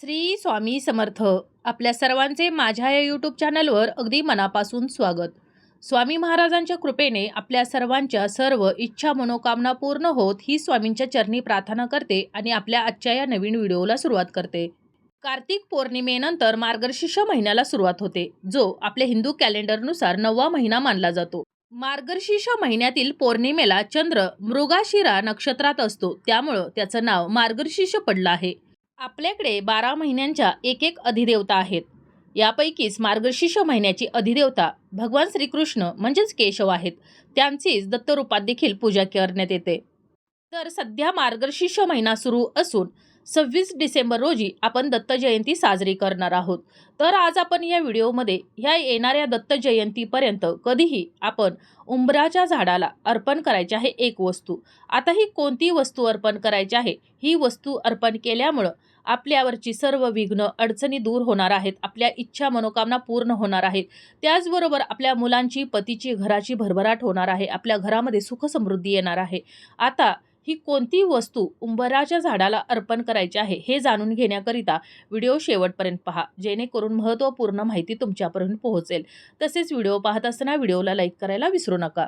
श्री स्वामी समर्थ आपल्या सर्वांचे माझ्या या यूट्यूब चॅनलवर अगदी मनापासून स्वागत. स्वामी महाराजांच्या कृपेने आपल्या सर्वांच्या सर्व इच्छा मनोकामना पूर्ण होत ही स्वामींच्या चरणी प्रार्थना करते आणि आपल्या आजच्या या नवीन व्हिडिओला सुरुवात करते. कार्तिक पौर्णिमेनंतर मार्गशीर्ष महिन्याला सुरुवात होते जो आपल्या हिंदू कॅलेंडरनुसार नववा महिना मानला जातो. मार्गशीर्ष महिन्यातील पौर्णिमेला चंद्र मृगाशिरा नक्षत्रात असतो त्यामुळं त्याचं नाव मार्गशीर्ष पडलं आहे. आपल्याकडे बारा महिन्यांच्या एक एक अधिदेवता आहेत. यापैकीच मार्गशीर्ष महिन्याची अधिदेवता भगवान श्रीकृष्ण म्हणजेच केशव आहेत. त्यांचीच दत्तरूपात देखील पूजा करण्यात येते. तर सध्या मार्गशीर्ष महिना सुरू असून सव्वीस डिसेंबर रोजी आपण दत्त जयंती साजरी करणार आहोत. तर आज आपण या व्हिडिओमध्ये ह्या येणाऱ्या दत्त जयंतीपर्यंत कधीही आपण उंबराच्या झाडाला अर्पण करायची आहे एक वस्तू. आता ही कोणती वस्तू अर्पण करायची आहे? ही वस्तू अर्पण केल्यामुळं आपल्यावरची सर्व विघ्न अडचणी दूर होणार आहेत. आपल्या इच्छा मनोकामना पूर्ण होणार आहेत. त्याचबरोबर आपल्या मुलांची पतीची घराची भरभराट होणार आहे. आपल्या घरामध्ये सुख समृद्धी येणार आहे. आता ही कोणती वस्तू उंबराच्या झाडाला अर्पण करायची आहे हे जाणून घेण्याकरिता व्हिडिओ शेवटपर्यंत पहा. जेणेकरून महत्त्वपूर्ण माहिती तुमच्यापर्यंत पोहोचेल. तसेच व्हिडिओ पाहत असताना व्हिडिओला लाईक करायला विसरू नका.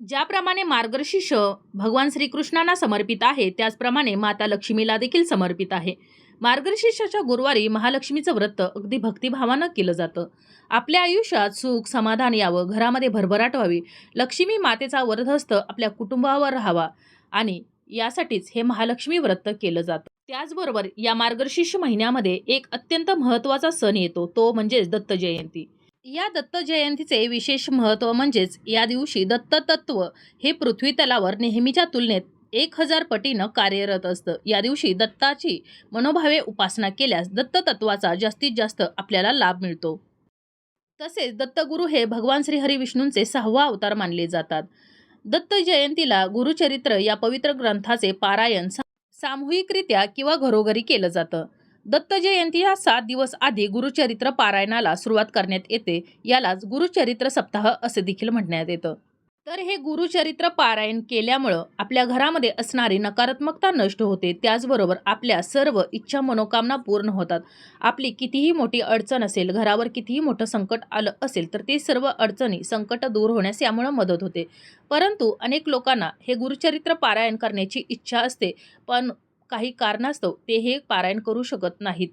ज्याप्रमाणे मार्गशीर्ष भगवान श्रीकृष्णांना समर्पित आहे त्याचप्रमाणे माता लक्ष्मीला देखील समर्पित आहे. मार्गशीर्षाच्या गुरुवारी महालक्ष्मीचं व्रत अगदी भक्तिभावानं केलं जातं. आपल्या आयुष्यात सुख समाधान यावं घरामध्ये भरभराट व्हावी लक्ष्मी मातेचा वरदहस्त आपल्या कुटुंबावर राहावा आणि यासाठीच हे महालक्ष्मी व्रत केलं जातं. त्याचबरोबर या मार्गशीर्ष महिन्यामध्ये एक अत्यंत महत्त्वाचा सण येतो तो म्हणजेच दत्त जयंती. या दत्त जयंतीचे विशेष महत्त्व म्हणजेच या दिवशी दत्ततत्व हे पृथ्वी तलावर नेहमीच्या तुलनेत एक हजार पटीनं कार्यरत असतं. या दिवशी दत्ताची मनोभावे उपासना केल्यास दत्त तत्वाचा जास्तीत जास्त आपल्याला लाभ मिळतो. तसेच दत्तगुरू हे भगवान श्रीहरी विष्णूंचे सहावा अवतार मानले जातात. दत्त जयंतीला गुरुचरित्र या पवित्र ग्रंथाचे पारायण सामूहिकरित्या किंवा घरोघरी केलं जातं. दत्त जयंती हा सात दिवस आधी गुरुचरित्र पारायणाला सुरुवात करण्यात येते. यालाच गुरुचरित्र सप्ताह असे देखील म्हणण्यात येतं. तर हे गुरुचरित्र पारायण केल्यामुळं आपल्या घरामध्ये असणारी नकारात्मकता नष्ट होते. त्याचबरोबर आपल्या सर्व इच्छा मनोकामना पूर्ण होतात. आपली कितीही मोठी अडचण असेल घरावर कितीही मोठं संकट आलं असेल तर ते सर्व अडचणी संकट दूर होण्यास यामुळं मदत होते. परंतु अनेक लोकांना हे गुरुचरित्र पारायण करण्याची इच्छा असते पण काही कारणास्तव ते हे पारायण करू शकत नाहीत.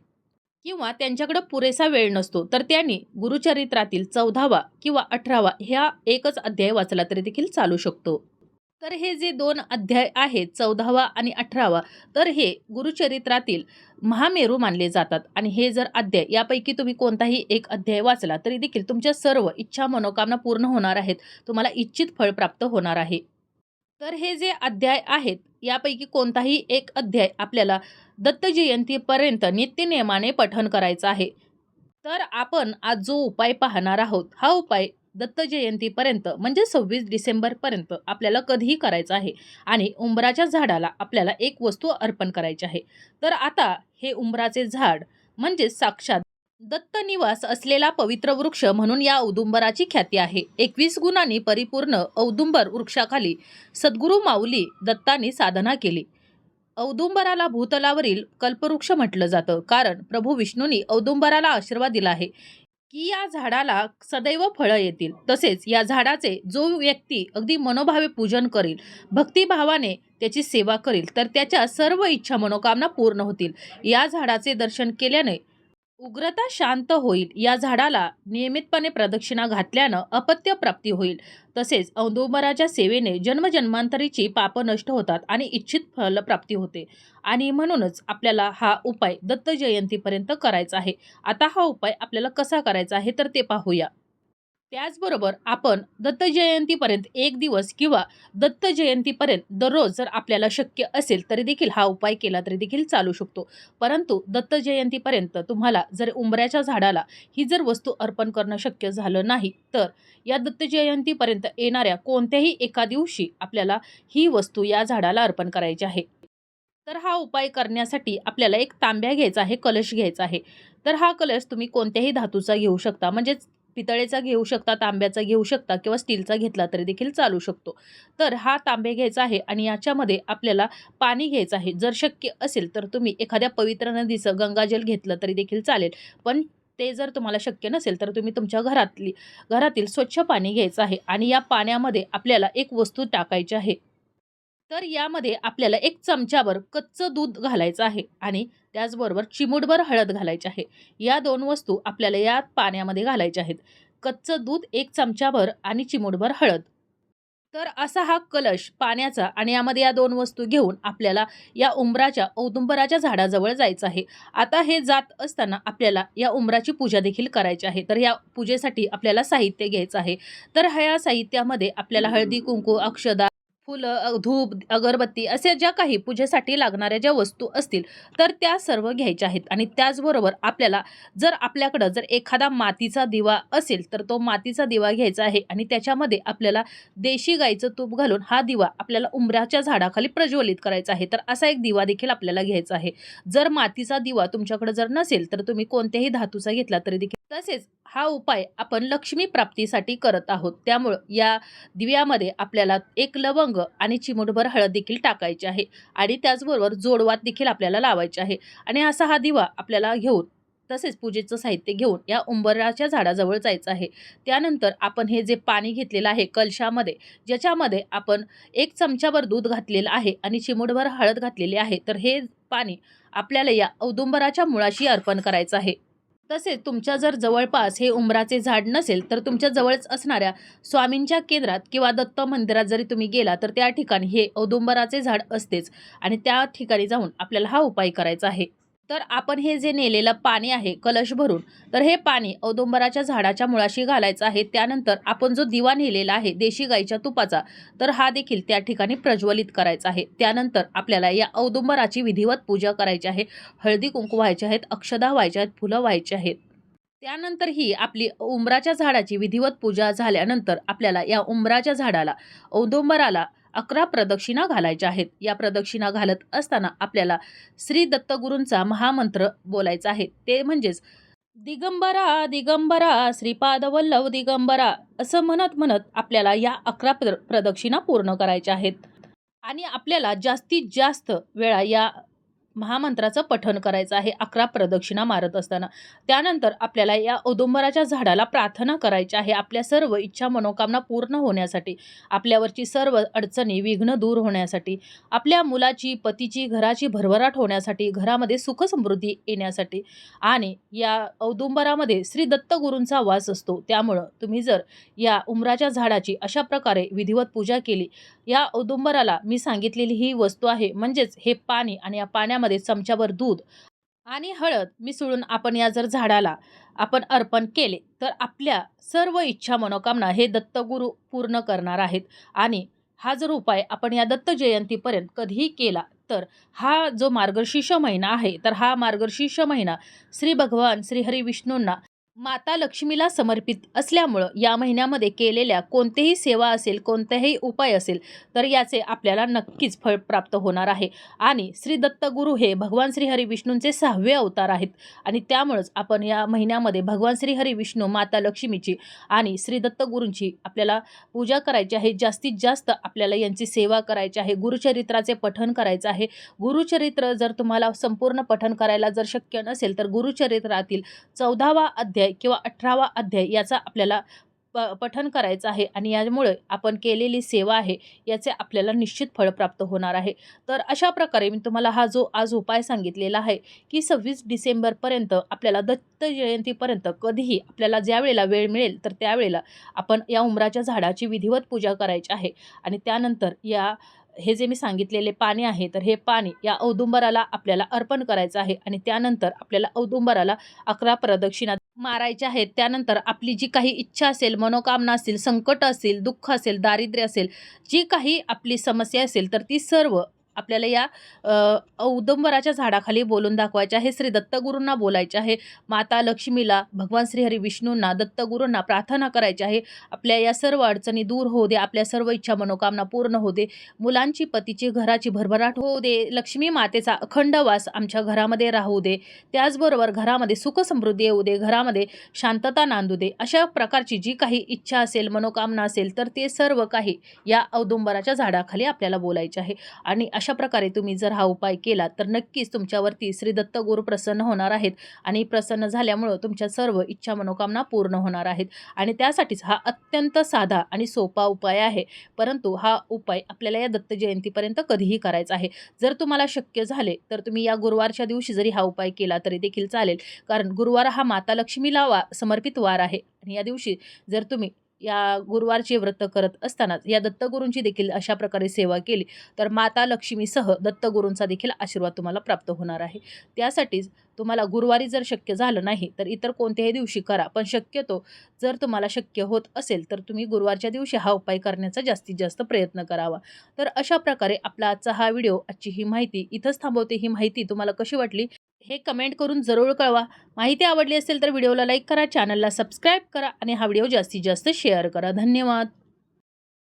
किंवा त्यांच्याकडं पुरेसा वेळ नसतो तर त्यांनी गुरुचरित्रातील चौदावा किंवा अठरावा ह्या एकच अध्याय वाचला तरी देखील चालू शकतो. तर हे जे दोन अध्याय आहेत चौदावा आणि अठरावा तर हे गुरुचरित्रातील महामेरू मानले जातात. आणि हे जर अध्याय यापैकी तुम्ही कोणताही एक अध्याय वाचला तरी देखील तुमच्या सर्व इच्छा मनोकामना पूर्ण होणार आहेत. तुम्हाला इच्छित फळ प्राप्त होणार आहे. तर हे जे अध्याय आहेत यापैकी कोणताही एक अध्याय आपल्याला दत्त जयंतीपर्यंत नित्यनियमाने पठण करायचं आहे. तर आपण आज जो उपाय पाहणार आहोत हा उपाय दत्त जयंतीपर्यंत म्हणजे सव्वीस डिसेंबरपर्यंत आपल्याला कधीही करायचा आहे आणि उंबराच्या झाडाला आपल्याला एक वस्तू अर्पण करायची आहे. तर आता हे उंबराचे झाड म्हणजे साक्षात दत्त निवास असलेला पवित्र वृक्ष म्हणून या औदुंबराची ख्याती आहे. एकवीस गुणांनी परिपूर्ण औदुंबर वृक्षाखाली सद्गुरू माऊली दत्तांनी साधना केली. औदुंबराला भूतलावरील कल्पवृक्ष म्हटलं जातं. कारण प्रभू विष्णूंनी औदुंबराला आशीर्वाद दिला आहे की या झाडाला सदैव फळं येतील. तसेच या झाडाचे जो व्यक्ती अगदी मनोभावे पूजन करील भक्तिभावाने त्याची सेवा करील तर त्याच्या सर्व इच्छा मनोकामना पूर्ण होतील. या झाडाचे दर्शन केल्याने उग्रता शांत होईल. या झाडाला नियमितपणे प्रदक्षिणा घातल्यानं अपत्य प्राप्ती होईल. तसेच औदुंबराच्या सेवेने जन्मजन्मांतरीची पापं नष्ट होतात आणि इच्छित फलप्राप्ती होते. आणि म्हणूनच आपल्याला हा उपाय दत्त जयंतीपर्यंत करायचा आहे. आता हा उपाय आपल्याला कसा करायचा आहे तर ते पाहूया. त्याचबरोबर आपण दत्त जयंतीपर्यंत एक दिवस किंवा दत्त जयंतीपर्यंत दररोज जर आपल्याला शक्य असेल तरी देखील हा उपाय केला तरी देखील चालू शकतो. परंतु दत्त जयंतीपर्यंत तुम्हाला जर उंबऱ्याच्या झाडाला ही जर वस्तू अर्पण करणं शक्य झालं नाही तर या दत्त जयंतीपर्यंत येणाऱ्या कोणत्याही एका दिवशी आपल्याला ही वस्तू या झाडाला अर्पण करायची आहे. तर हा उपाय करण्यासाठी आपल्याला एक तांब्या घ्यायचा आहे कलश घ्यायचा आहे. तर हा कलश तुम्ही कोणत्याही धातूचा घेऊ शकता. म्हणजेच पितळेचा घेऊ शकता तांब्याचा घेऊ शकता किंवा स्टीलचा घेतला तरी देखील चालू शकतो. तर हा तांबे घ्यायचा आहे आणि याच्यामध्ये आपल्याला पाणी घ्यायचं आहे. जर शक्य असेल तर तुम्ही एखाद्या पवित्र नदीचं गंगाजल घेतलं तरी देखील चालेल. पण ते जर तुम्हाला शक्य नसेल तर तुम्ही तुमच्या घरातली घरातील स्वच्छ पाणी घ्यायचं आहे आणि या पाण्यामध्ये आपल्याला एक वस्तू टाकायची आहे. तर यामध्ये आपल्याला एक चमच्यावर कच्चं दूध घालायचं आहे आणि त्याचबरोबर चिमूटभर हळद घालायची आहे. या दोन वस्तू आपल्याला या पाण्यामध्ये घालायच्या आहेत. कच्चं दूध एक चमच्याभर आणि चिमूटभर हळद. तर असा हा कलश पाण्याचा आणि यामध्ये या दोन वस्तू घेऊन आपल्याला या उंबराच्या औदुंबराच्या झाडाजवळ जायचं आहे. आता हे जात असताना आपल्याला या उंबराची पूजा देखील करायची आहे. तर या पूजेसाठी आपल्याला साहित्य घ्यायचं आहे. तर ह्या साहित्यामध्ये आपल्याला हळदी कुंकू अक्षदा फुलं धूप अगरबत्ती असे ज्या काही पूजेसाठी लागणाऱ्या ज्या वस्तू असतील तर त्या सर्व घ्यायच्या आहेत. आणि त्याचबरोबर आपल्याला जर आपल्याकडं जर एखादा मातीचा दिवा असेल तर तो मातीचा दिवा घ्यायचा आहे आणि त्याच्यामध्ये आपल्याला देशी गाईचं तूप घालून हा दिवा आपल्याला उंबऱ्याच्या झाडाखाली प्रज्वलित करायचा आहे. तर असा एक दिवा देखील आपल्याला घ्यायचा आहे. जर मातीचा दिवा तुमच्याकडे जर नसेल तर तुम्ही कोणत्याही धातूचा घेतला तरी देखील तसेच हा उपाय आपण लक्ष्मी प्राप्तीसाठी करत आहोत. त्यामुळं या दिव्यामध्ये आपल्याला एक लवंग आणि चिमूटभर हळद देखील टाकायची आहे आणि त्याचबरोबर जोडवात देखील आपल्याला लावायचे आहे. आणि असा हा दिवा आपल्याला घेऊन तसेच पूजेचं साहित्य घेऊन या उंबराच्या झाडाजवळ जायचं आहे. त्यानंतर आपण हे जे पाणी घेतलेलं आहे कलशामध्ये ज्याच्यामध्ये आपण एक चमच्यावर दूध घातलेलं आहे आणि चिमूटभर हळद घातलेली आहे तर हे पाणी आपल्याला या औदुंबराच्या मुळाशी अर्पण करायचं आहे. तसेच तुमच्या जर जवळपास हे उंबराचे झाड नसेल तर तुमच्या जवळच असणाऱ्या स्वामींच्या केंद्रात किंवा दत्त मंदिरात जरी तुम्ही गेला तर त्या ठिकाणी हे औदुंबराचे झाड असतेच. आणि त्या ठिकाणी जाऊन आपल्याला हा उपाय करायचा आहे. तर आपण हे जे नेलेलं पाणी आहे कलश भरून तर हे पाणी औदुंबराच्या झाडाच्या मुळाशी घालायचं आहे. त्यानंतर आपण जो दिवा नेलेला आहे देशी गाईच्या तुपाचा तर हा देखील त्या ठिकाणी प्रज्वलित करायचा आहे. त्यानंतर आपल्याला या औदुंबराची विधिवत पूजा करायची आहे. हळदी कुंकू व्हायचे आहेत अक्षदा व्हायच्या आहेत फुलं व्हायची आहेत. त्यानंतर ही आपली उंबराच्या झाडाची विधिवत पूजा झाल्यानंतर आपल्याला या उंबराच्या झाडाला औदुंबराला अकरा प्रदक्षिणा घालायच्या आहेत. या प्रदक्षिणा घालत असताना आपल्याला श्री दत्तगुरूंचा महामंत्र बोलायचा आहे. ते म्हणजेच दिगंबरा दिगंबरा श्रीपाद वल्लभ दिगंबरा असं म्हणत म्हणत आपल्याला या अकरा प्र प्रदक्षिणा पूर्ण करायच्या आहेत. आणि आपल्याला जास्तीत जास्त वेळा या महामंत्राचं पठण करायचं आहे अकरा प्रदक्षिणा मारत असताना. त्यानंतर आपल्याला या औदुंबराच्या झाडाला प्रार्थना करायची आहे आपल्या सर्व इच्छा मनोकामना पूर्ण होण्यासाठी आपल्यावरची सर्व अडचणी विघ्न दूर होण्यासाठी आपल्या मुलाची पतीची घराची भरभराट होण्यासाठी घरामध्ये सुखसमृद्धी येण्यासाठी आणि या औदुंबरामध्ये श्री दत्तगुरूंचा वास असतो. त्यामुळं तुम्ही जर या उमराच्या झाडाची अशा प्रकारे विधिवत पूजा केली या औदुंबराला मी सांगितलेली ही वस्तू आहे म्हणजेच हे पाणी आणि या पाण्यामध्ये चमच्यावर दूध आणि हळद मिसळून आपण या जर झाडाला आपण अर्पण केले तर आपल्या सर्व इच्छा मनोकामना हे दत्तगुरू पूर्ण करणार आहेत. आणि हा जर उपाय आपण या दत्त जयंतीपर्यंत कधीही केला तर हा जो मार्गशीर्ष महिना आहे तर हा मार्गशीर्ष महिना श्री भगवान श्रीहरी विष्णूंना माता लक्ष्मीला समर्पित असल्यामुळं या महिन्यामध्ये केलेल्या कोणतेही सेवा असेल कोणतेही उपाय असेल तर याचे आपल्याला नक्कीच फळ प्राप्त होणार आहे. आणि श्री दत्तगुरु हे भगवान श्रीहरी विष्णूंचे सहावे अवतार आहेत. आणि त्यामुळंच आपण या महिन्यामध्ये भगवान श्रीहरी विष्णू माता लक्ष्मीची आणि श्री दत्तगुरूंची आपल्याला पूजा करायची आहे. जास्तीत जास्त आपल्याला यांची सेवा करायची आहे. गुरुचरित्राचे पठण करायचं आहे. गुरुचरित्र जर तुम्हाला संपूर्ण पठण करायला जर शक्य नसेल तर गुरुचरित्रातील चौदावा अध्याय किंवा अठरावा अध्याय याचा आपल्याला प पठन करायचं आहे आणि यामुळे आपण केलेली सेवा आहे याचे आपल्याला निश्चित फळ प्राप्त होणार आहे. तर अशा प्रकारे मी तुम्हाला हा जो आज उपाय सांगितलेला आहे की सव्वीस डिसेंबरपर्यंत आपल्याला दत्त जयंतीपर्यंत कधीही आपल्याला ज्या वेळेला वेळ मिळेल तर त्यावेळेला आपण या उमराच्या झाडाची विधिवत पूजा करायची आहे. आणि त्यानंतर या हे जे मी सांगितलेले पाणी आहे तर हे पाणी या औदुंबराला आपल्याला अर्पण करायचं आहे आणि त्यानंतर आपल्याला औदुंबराला अकरा प्रदक्षिणा मारायच्या आहेत. त्यानंतर आपली जी काही इच्छा असेल मनोकामना असेल संकट असेल दुःख असेल दारिद्र्य असेल जी काही आपली समस्या असेल तर ती सर्व आपल्याला या औदंबराच्या औदुंबराच्या झाडाखाली बोलून दाखवायचे आहे. श्री दत्तगुरूंना बोलायचे आहे. माता लक्ष्मीला भगवान श्रीहरी विष्णूंना दत्तगुरूंना प्रार्थना करायची आहे. आपल्या या सर्व अडचणी दूर होऊ दे. आपल्या सर्व इच्छा मनोकामना पूर्ण होऊ दे. मुलांची पतीची घराची भरभराट होऊ दे. लक्ष्मी मातेचा अखंड वास आमच्या घरामध्ये राहू दे. त्याचबरोबर घरामध्ये सुख समृद्धी येऊ दे. घरामध्ये शांतता नांदू दे. अशा प्रकारची जी काही इच्छा असेल मनोकामना असेल तर ते सर्व काही या औदुंबराच्या झाडाखाली आपल्याला बोलायचे आहे. आणि अशा प्रकारे तुम्ही जर हा उपाय केला तर नक्कीच तुमच्यावरती श्री दत्त गुरु प्रसन्न होणार आहेत आणि प्रसन्न झाल्यामुळं तुमच्या सर्व इच्छा मनोकामना पूर्ण होणार आहेत. आणि त्यासाठीच हा अत्यंत साधा आणि सोपा उपाय आहे. परंतु हा उपाय आपल्याला या दत्त जयंतीपर्यंत कधीही करायचा आहे. जर तुम्हाला शक्य झाले तर तुम्ही या गुरुवारच्या दिवशी जरी हा उपाय केला तरी देखील चालेल. कारण गुरुवार हा माता लक्ष्मीला वा समर्पित वार आहे. आणि या दिवशी जर तुम्ही या गुरुवारचे व्रत करत असताना या दत्तगुरूंची देखील अशा प्रकारे सेवा केली. तर माता लक्ष्मीसह दत्तगुरूंचा देखील आशीर्वाद तुम्हाला प्राप्त होणार आहे. त्यासाठीच तुम्हाला गुरुवारी जर शक्य झालं नाही तर इतर कोणत्याही दिवशी करा. पण शक्यतो जर तुम्हाला शक्य होत असेल तर तुम्ही गुरुवारच्या दिवशी हा उपाय करण्याचा जास्तीत जास्त प्रयत्न करावा. तर अशा प्रकारे आपला आजचा हा व्हिडिओ आजची ही माहिती इथंच थांबवते. ही माहिती तुम्हाला कशी वाटली? हे कमेंट करून जरूर कळवा. माहिती आवडली असेल तर व्हिडिओला लाईक करा चॅनलला सबस्क्राईब करा आणि हा व्हिडिओ जास्तीत जास्त शेअर करा. धन्यवाद.